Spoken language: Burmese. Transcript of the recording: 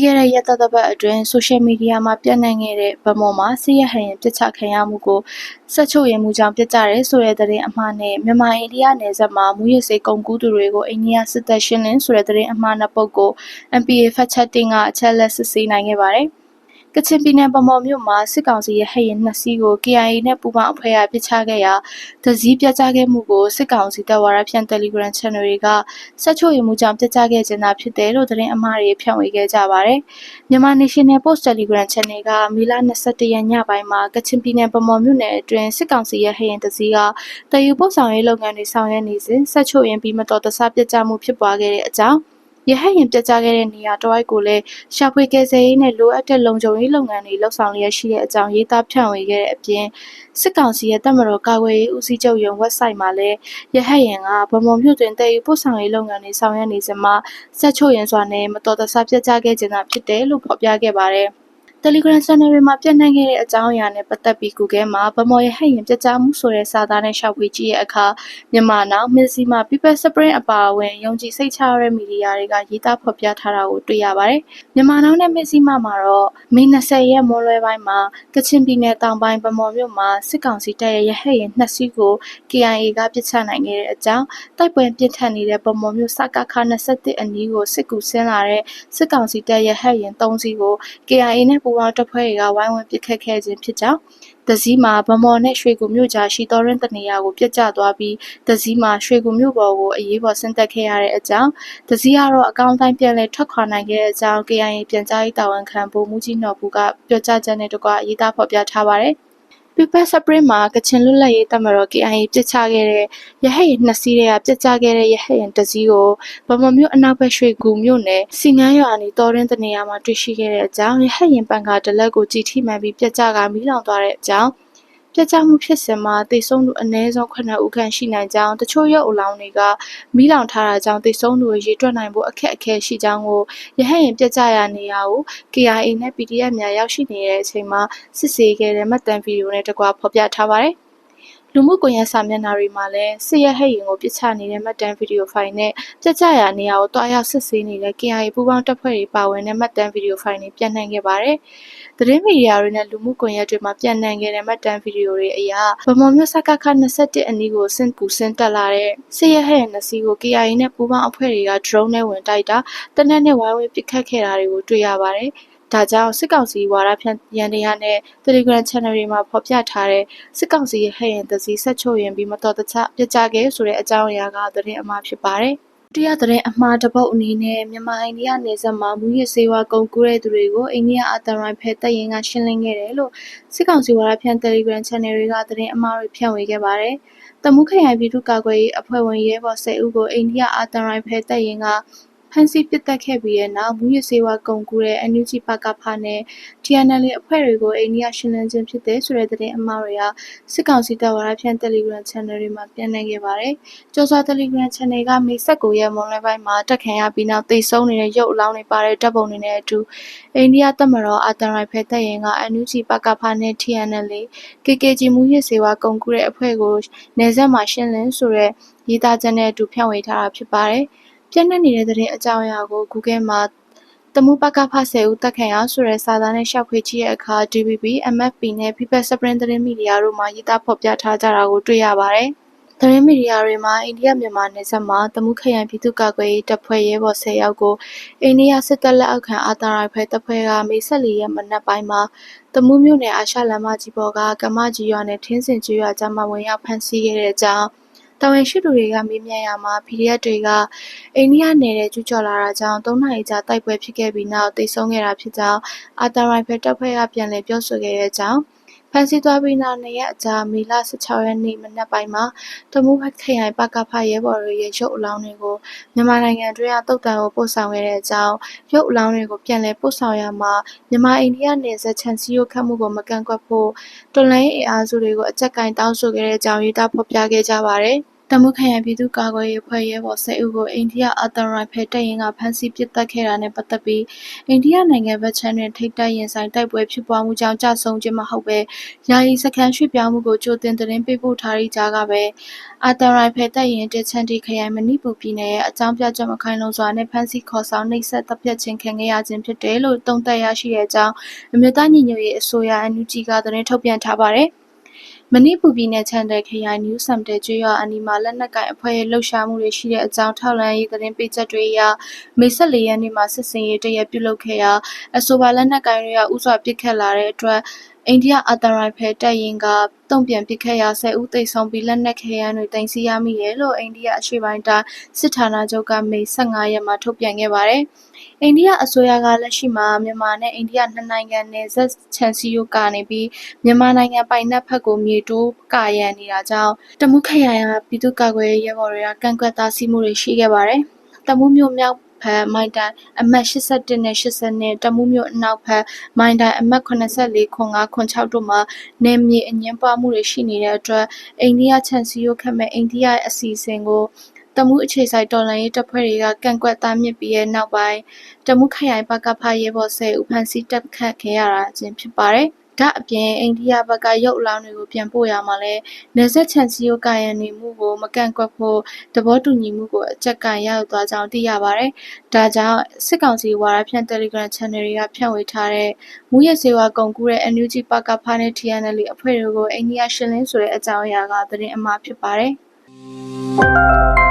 ပြီးခဲ့တဲ့ရက်သတ္တပတ်အတွင်း ဆိုရှယ်မီဒီယာမှာပြန့်နှံ့ခဲ့တဲ့ဗမော်မှာ စစ်ရဟန်ရင်ပြစ်ချခံရမှုကိုဆက်ချုပ်ရင်မှုကြောင့်ပြစ်ကြတယ်ဆိုတဲ့ သတင်းအမှားနဲ့ မြန်မာအိန္ဒိယနယ်စပ်မှာ မူရစ်စေးကုန်ကူးသူတွေကို အိန္ဒိယစစ်တပ်ရှင်းလင်းဆိုတဲ့ သတင်းအမှား နှစ် ပုဒ်ကို MPA Fact Checking က အချက်လက် စစ်ဆေးနိုင်ခဲ့ပါတယ်။ ကချင်ပြည်နယ်ဗမော်မြို့မှာစစ်ကောင်စီရဲ့ဟဲ့ရင်နှစ်စီးကို KIA နဲ့ပူးပေါင်းအဖွဲ့ကပစ်ချခဲ့ရာတစည်းပြတ်ကျခဲ့မှုကိုစစ်ကောင်စီတပ်ဝါရဖြန့် Telegram Channel တွေကဆက်ချို့ရမှုကြောင့်ပြတ်ကျခဲ့ခြင်းသာဖြစ်တယ်လို့သတင်းအမှားတွေဖြန့်ဝေခဲ့ကြပါတယ်။မြန်မာ National Post Telegram Channel ကမေလ22ရက်ညပိုင်းမှာကချင်ပြည်နယ်ဗမော်မြို့နယ်အတွင်းစစ်ကောင်စီရဲ့ဟဲ့ရင်တစည်းကတည်ယူပို့ဆောင်ရေးလုပ်ငန်းတွေဆောင်ရွက်နေစဉ်ဆက်ချို့ရင်ပြီးမတော်တဆပြတ်ကျမှုဖြစ်ပွားခဲ့တဲ့အကြောင်း ရဟတ်ယာဉ်ပျက်ကျခဲ့တဲ့နေရာတစ်ဝိုက်ကိုလည်းရှာဖွေကယ်ဆယ်ရေးနဲ့လိုအပ်တဲ့လုံခြုံရေးလုပ်ငန်းတွေလုပ်ဆောင်လျက်ရှိတဲ့အကြောင်းရေးသားဖြန့်ဝေခဲ့တဲ့အပြင်စစ်ကောင်စီရဲ့တပ်မတော်ကာကွယ်ရေးဦးစီးချုပ်ရုံး website မှာလည်းရဟတ်ယာဉ်ကဗမော်မြို့တွင်တည်ယူပို့ဆောင်ရေးလုပ်ငန်းတွေဆောင်ရွက်နေစဉ်မှာဆက်ချို့ရင်စွာနဲ့မတော်တဆပျက်ကျခဲ့ခြင်းသာဖြစ်တယ်လို့ဖော်ပြခဲ့ပါတယ်။ Telegram Channel တွေမှာပြန့်နှံ့ခဲ့တဲ့အကြောင်းအရာနဲ့ပတ်သက်ပြီး Google မှာဗမော်ရဲ့ဟတ်ယာဉ်ပျက်ကျမှုဆိုတဲ့စာသားနဲ့ရှာဖွေကြည့်တဲ့အခါမြန်မာနောင်၊မဇ္ဈိမ၊ People Spring အပါအဝင်ယုံကြည်စိတ်ချရတဲ့မီဒီယာတွေကရေးသားဖော်ပြထားတာကိုတွေ့ရပါတယ်။မြန်မာနောင်နဲ့မဇ္ဈိမမှာတော့မေ၂၀ရက်မွန်းလွဲပိုင်းမှာကချင်ပြည်နယ်တောင်ပိုင်းဗန်းမော်မြို့မှာစစ်ကောင်စီတပ်ရဲ့ရဟတ်ယာဉ်၂စီးကို KIA ကပစ်ချနိုင်ခဲ့တဲ့အကြောင်း၊တိုက်ပွဲပြင်းထန်နေတဲ့ဗန်းမော်မြို့စကခ၂၁အနီးကိုစစ်ကူဆင်းလာတဲ့စစ်ကောင်စီတပ်ရဲ့ရဟတ်ယာဉ်၃စီးကို KIA နဲ့ပူးပေါင်းတပ်ဖွဲ့တွေက ဝိုင်းဝန်းပစ်ခတ်ခဲ့ခြင်းဖြစ်ကြောင်း၊တစီးမှာ ဗန်းမော်နဲ့ရွှေကူမြို့ကြားရှိသောတွင်းတနေရာကို ပျက်ကျသွားပြီး တစီးမှာ ရွှေကူမြို့ပေါ်ကို အရေးပေါ်ဆင်းသက်ခဲ့ရတဲ့အကြောင်း၊တစီးကတော့ အကောင်းအသင့်ပြန်လည်ထွက်ခွာနိုင်ခဲ့တဲ့အကြောင်း KIA ပြန်ကြားရေးတာဝန်ခံ ဗိုလ်မှူးကြီးနော်ဘူက ပြောကြားချက်နဲ့တကွ ရေးသားဖော်ပြထားပါတယ်။ People Spring မှာကချင်လွတ်လပ်ရေးတပ်မတော် KIA ပစ်ချခဲ့တဲ့ရဟတ်ယာဉ်နှစ်စီးထဲကပျက်ကျခဲ့တဲ့ရဟတ်ယာဉ်တစ်စီးကိုဗန်းမော်မြို့အနောက်ဘက်ရွှေကူမြို့နယ်စည်ငန်းရွာအနီးတောတွင်းတစ်နေရာမှာတွေ့ရှိခဲ့တဲ့အကြောင်းရဟတ်ယာဉ်ပန်ကားတစ်လက်ကိုကျည်ထိမှန်ပြီးပျက်ကျကာမီးလောင်သွားတဲ့အကြောင်း ပျက်ကျမှုဖြစ်စဉ်မှာသေဆုံးသူအနည်းဆုံး9ဦးခန့်ရှိနိုင်ကြောင်းတချို့ရုပ်အလောင်းတွေကမီးလောင်ထားတာကြောင့်သေဆုံးသူကိုရေတွက်နိုင်ဖို့အခက်အခဲရှိကြောင်းကိုရဟတ်ယာဉ်ပျက်ကျရာနေရာကို KIA နဲ့ PDF များရောက်ရှိနေတဲ့အချိန်မှာစစ်ဆေးခဲ့တဲ့မှတ်တမ်းဗီဒီယိုနဲ့တကွဖော်ပြထားပါတယ်။ လူမှုကွန်ရက်စာမျက်နှာတွေမှာလည်းစစ်ရဲဟဲ့ရင်ကိုပစ်ချနေတဲ့မှတ်တမ်းဗီဒီယိုဖိုင်နဲ့ပြက်ကျရာနေရာကိုတွားရောက်စစ်ဆေးနေတဲ့ KIA ပူးပေါင်းတပ်ဖွဲ့တွေပါဝင်တဲ့မှတ်တမ်းဗီဒီယိုဖိုင်တွေပြန့်နှံ့ခဲ့ပါတယ်။သတင်းမီဒီယာတွေနဲ့လူမှုကွန်ရက်တွေမှာပြန့်နှံ့ခဲ့တဲ့မှတ်တမ်းဗီဒီယိုတွေအရဗမော်မြို့စကခ21အနီးကိုစင်ကူစင်တက်လာတဲ့စစ်ရဲဟဲ့ရင်နှစ်စီးကို KIA နဲ့ပူးပေါင်းအဖွဲ့တွေက drone နဲ့ဝင်တိုက်တာတနက်နဲ့ဝိုင်းဝန်းပစ်ခတ်ခဲ့တာတွေကိုတွေ့ရပါတယ်။ ဒါကြောင့်စစ်ကောင်စီဝါဒဖြန့်ယန္တရားနဲ့ Telegram Channel တွေမှာဖော်ပြထားတဲ့စစ်ကောင်စီရဲ့ဟဲ့ရင်တစည်းဆက်ချုပ်ရင်ပြီးမတော်တဆပြစ်ကြခဲ့ဆိုတဲ့အကြောင်းအရာကသတင်းအမှားဖြစ်ပါတယ်။တရားသတင်းအမှားတစ်ပုတ်အနေနဲ့မြန်မာအိန္ဒိယနယ်စပ်မှာမူရစ်စေဝါကုန်ကူးတဲ့သူတွေကိုအိန္ဒိယအာတရိုင်ဖဲတပ်ရင်ကရှင်းလင်းခဲ့တယ်လို့စစ်ကောင်စီဝါဒဖြန့် Telegram Channel တွေကသတင်းအမှားတွေဖြန့်ဝေခဲ့ပါတယ်။တမုခရိုင်ပြည်သူ့ကာကွယ်ရေးအဖွဲ့ဝင်ရဲဘော်10ဦးကိုအိန္ဒိယအာတရိုင်ဖဲတပ်ရင်က ဖမ်းဆီးပစ်သတ်ခဲ့ပြီးတဲ့နောက် မူးယစ်ဆေးဝါးကုန်ကူးတဲ့ NUG ပကဖနဲ့ TNLA အဖွဲ့တွေကို အိန္ဒိယရှင်းလင်းခြင်းဖြစ်တယ်ဆိုတဲ့ သတင်းအမှားတွေဟာစစ်ကောင်စီတပ်ဝါဒဖြန့် Telegram Channel တွေမှာပြန့်နှံ့ခဲ့ပါတယ်။ကျော်စွာ Telegram Channel က မေ19ရက်မွန်လွဲပိုင်းမှာတက်ခံရပြီးနောက်တိတ်ဆုံးနေတဲ့ ရုပ်အလောင်းတွေပါတဲ့တပ်ပုံတွေနဲ့အတူ အိန္ဒိယတပ်မတော် အာတရိုင်ဖဲတပ်ရင်က NUG ပကဖနဲ့ TNLA KKG မူးယစ်ဆေးဝါးကုန်ကူးတဲ့အဖွဲ့ကို နယ်စပ်မှာ ရှင်းလင်းဆိုတဲ့ ရေးသားချက်နဲ့အတူ ဖြန့်ဝေထားတာဖြစ်ပါတယ်။ ပြန့်နှံ့နေတဲ့သတင်းအကြောင်းအရာကို Google မှာ တမူး ပကဖ ၁၀ ဦးတက်ခံရ ဆိုတဲ့ စာသားနဲ့ ရှာဖွေကြည့်တဲ့အခါ DVB, MFP နဲ့ People Spring သတင်းမီဒီယာတို့မှာ ရေးသားဖော်ပြထားကြတာကို တွေ့ရပါတယ်။သတင်းမီဒီယာတွေမှာ အိန္ဒိယမြန်မာနယ်စပ်မှာ တမူးခရိုင် ပြည်သူ့ကာကွယ်ရေးတပ်ဖွဲ့ ရဲဘော်10ယောက်ကို အိန္ဒိယစစ်တပ်လက်အောက်ခံ အာသာရိုင်ဖယ်တပ်ဖွဲ့က မေ14ရက် မနက်ပိုင်းမှာ တမူးမြို့နယ် အာရှလမ်းမကြီးပေါ်က ကမ္မကြီးရွာနဲ့ ထင်းစင်ကြီးရွာကြားမှာ ဝင်ရောက်ဖမ်းဆီးခဲ့တဲ့အကြောင်း တာဝန်ရှိသူတွေက မေးမြန်းရာမှာ PDF တွေက အိန္ဒိယနယ်ထဲ ကျူးကျော်လာတာကြောင့် ၃ နာရီကြာ တိုက်ပွဲဖြစ်ခဲ့ပြီးနောက် သေဆုံးခဲ့တာဖြစ်ကြောင်း အာသံရိုင်ဖယ်တပ်ဖွဲ့က ပြန်လည်ပြောဆိုခဲ့တဲ့အကြောင်း ဖမ်းဆီးသွားပြီးနောက်၂ရက်အကြာ မေလ16ရက်နေ့ မနက်ပိုင်းမှာ တမူးခရိုင် ပကဖ ရဲဘော်တွေရဲ့ ရုပ်အလောင်းတွေကို မြန်မာနိုင်ငံတွင်းကတုတ်တံကို ပို့ဆောင်ခဲ့တဲ့အကြောင်း ရုပ်အလောင်းတွေကို ပြန်လည်ပို့ဆောင်ရမှာ မြန်မာအိန္ဒိယနယ်စပ် ခြံစည်းရိုးခတ်မှုကို မကန့်ကွက်ဖို့ တော်လှန်ရေးအင်အားစုတွေကို အကြက်ကင် တောင်းဆိုခဲ့တဲ့အကြောင်း ရေးသားဖော်ပြခဲ့ကြပါတယ်။ တမုခရိုင်ပြည်သူ့ကာကွယ်ရေးအဖွဲ့ရဲဘော် ၁၀ ဦးကို အိန္ဒိယ အာသံရိုင်ဖယ်တပ်ရင်းက ဖမ်းဆီးပစ်သတ်ခဲ့တာနဲ့ ပတ်သက်ပြီး အိန္ဒိယနိုင်ငံဘက်ခြမ်းတွင် ထိပ်တိုက်ရင်ဆိုင် တိုက်ပွဲဖြစ်ပွားမှုကြောင့်ကြဆုံးခြင်းမဟုတ်ဘဲ ယာယီစခန်းရွှေ့ပြောင်းမှုကို ကြိုတင်သတင်းပေးပို့ထားတဲ့ကြားကပဲ အာသံရိုင်ဖယ်တပ်ရင်းတချန်တီခရိုင် မဏိပူပြည်နယ်ရဲ့ အကြောင်းပြချက် မခိုင်လုံစွာနဲ့ဖမ်းဆီးခေါ်ဆောင် နှိပ်စက်တပ်ဖြတ်ခြင်းခံခဲ့ရခြင်းဖြစ်တယ်လို့တုံ့တက်ရရှိတဲ့အကြောင်း အမျိုးသားညီညွတ်ရေးအစိုးရ NUG က သတင်းထုတ်ပြန်ထားပါတယ်။ မဏိပူပြည်နယ် ချန်တယ်ခရိုင် နယူးဆမ်တဲကျွော်အနီးမှာ လက်နက်ကိုင်အဖွဲ့ရဲ့ လှုပ်ရှားမှုတွေ ရှိတဲ့အကြောင်း ထောက်လှမ်းရေး သတင်းပေးချက်တွေအရ မေ14ရက်နေ့မှာ စစ်စင်ရေးတရက်ပြုလုပ်ခဲ့ရာ အဆိုပါ လက်နက်ကိုင်တွေကဥစွာ ပစ်ခတ်လာတဲ့အတွက်အိန္ဒိယအာသံရိုင်ဖယ်တပ်ရင်းက တုံ့ပြန်ပစ်ခတ်ရာ10ဦးသေဆုံးပြီး လက်နက်ခဲယမ်းတွေတင်စီရမိတယ်လို့ အိန္ဒိယအရှေ့ပိုင်းတိုင်း စစ်ဌာနချုပ်က မေ15ရက်မှာ ထုတ်ပြန်ခဲ့ပါတယ်။အိန္ဒိယအစိုးရက လက်ရှိမှာ မြန်မာနဲ့ အိန္ဒိယ နှစ်နိုင်ငံနယ်စပ်ခြံစည်းရိုးကနေပြီး မြန်မာနိုင်ငံပိုင်နက်ဘက်ကို မြေတိုးကာရန်နေတာကြောင့် တမုခရိုင်က ပြည်သူ့ကာကွယ်ရေးရဲဘော်တွေက ကန့်ကွက်တားဆီးမှုတွေ ရှိခဲ့ပါတယ်။တမုမြို့မြောက် ဖက်မိုင်တိုင်အမှတ်81နဲ့82တမူးမြို့အနောက်ဖက်မိုင်တိုင်အမှတ်84ခွန်5ခွန်6တို့မှာနေမြေအငင်းပွားမှုတွေရှိနေတဲ့အတွက်အိန္ဒိယခြံစည်းရိုးခတ်မဲ့အိန္ဒိယရဲ့အစီအစဉ်ကိုတမူးအခြေဆိုင်တော်လှန်ရေးတပ်ဖွဲ့တွေကကန့်ကွက်တားမြစ်ပြီးတဲ့နောက်ပိုင်းတမူးခရိုင်ပကဖရဲဘော်10ဦးဖမ်းဆီးတပ်ခတ်ခဲ့ရတာချင်းဖြစ်ပါတယ်။ ဒါအပြင် အိန္ဒိယဘက်က ရုပ်အလောင်းတွေကို ပြန်ပို့ရမှာလဲနေဆက်ချန်စီယိုကာယန်နေမှုကို မကန့်ကွက်ဖို့ သဘောတူညီမှုကို အကြက်ကန်ရောက်သွားကြောင်း သိရပါတယ်။ဒါကြောင့် စစ်ကောင်စီဝါရဖြန့် Telegram Channel တွေက ဖြန့်ဝေထားတဲ့ မူရစေဝါကုန်ကူးတဲ့ NUG ပကဖနဲ့ TNL အဖွဲ့တွေကို အိန္ဒိယရှင်းလင်းဆိုတဲ့ အကြောင်းအရာက သတင်းအမှား ဖြစ်ပါတယ်။